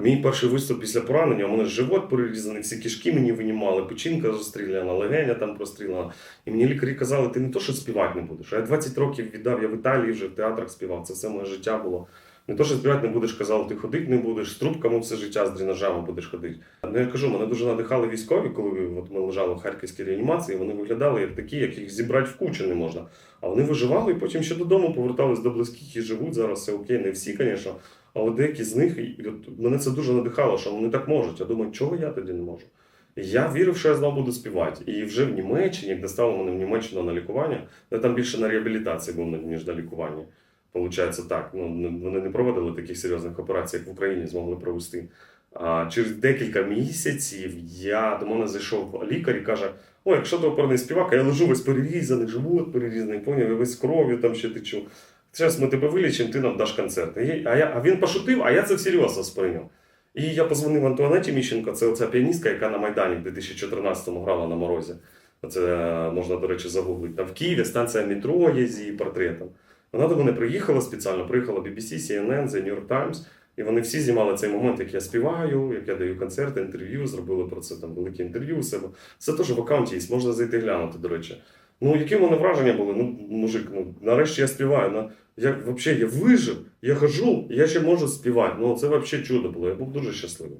Мій перший виступ після поранення, у мене живот перерізаний, всі кишки мені винімали, печінка розстріляна, легеня там простріляна. І мені лікарі казали, ти не то, що співати не будеш. Я 20 років віддав, я в Італії вже в театрах співав, це все моє життя було. Не то, що співати не будеш, казали, ти ходити не будеш, з трубками все життя з дренажами будеш ходити. Ну я кажу, мене дуже надихали військові, коли от ми лежали в харківській реанімації, вони виглядали як такі, яких зібрати в кучу не можна. А вони виживали і потім ще додому повертались до близьких і живуть зараз. Все окей, не всі, звісно. Але деякі з них, от мене це дуже надихало, що вони так можуть. Я думаю, чого я тоді не можу? Я вірив, що я знову буду співати. І вже в Німеччині, як доставили мене в Німеччину на лікування, я там більше на реабілітації був, ніж на лікуванні. Получається так. Ну, вони не проводили таких серйозних операцій, як в Україні змогли провести. А через декілька місяців я до мене зайшов лікар і каже: О, якщо ти оперний співак, а я лежу весь перерізаний, живот перерізаний, поняв, я весь кров'ю там ще течу. Зараз ми тебе вилічимо, ти нам даш концерт. І А, я, а він пошутив, а я це всерйоз сприйняв. І я позвонив Антуанеті Міщенко, це оця піаністка, яка на Майдані в 2014-му грала на морозі. Це е, можна, до речі, загуглити. Там в Києві станція метро є з її портретом. Вона до мене приїхала спеціально, приїхала BBC, CNN, The New York Times, і вони всі знімали цей момент, як я співаю, як я даю концерти, інтерв'ю, зробили про це там велике інтерв'ю у себе. Це теж в аккаунті є, можна зайти глянути, до речі. Ну, які в мене враження були? Ну, мужик, ну нарешті я співаю. На... я взагалі я вижив, я хожу, я ще можу співати. Ну, це взагалі чудо було. Я був дуже щасливий.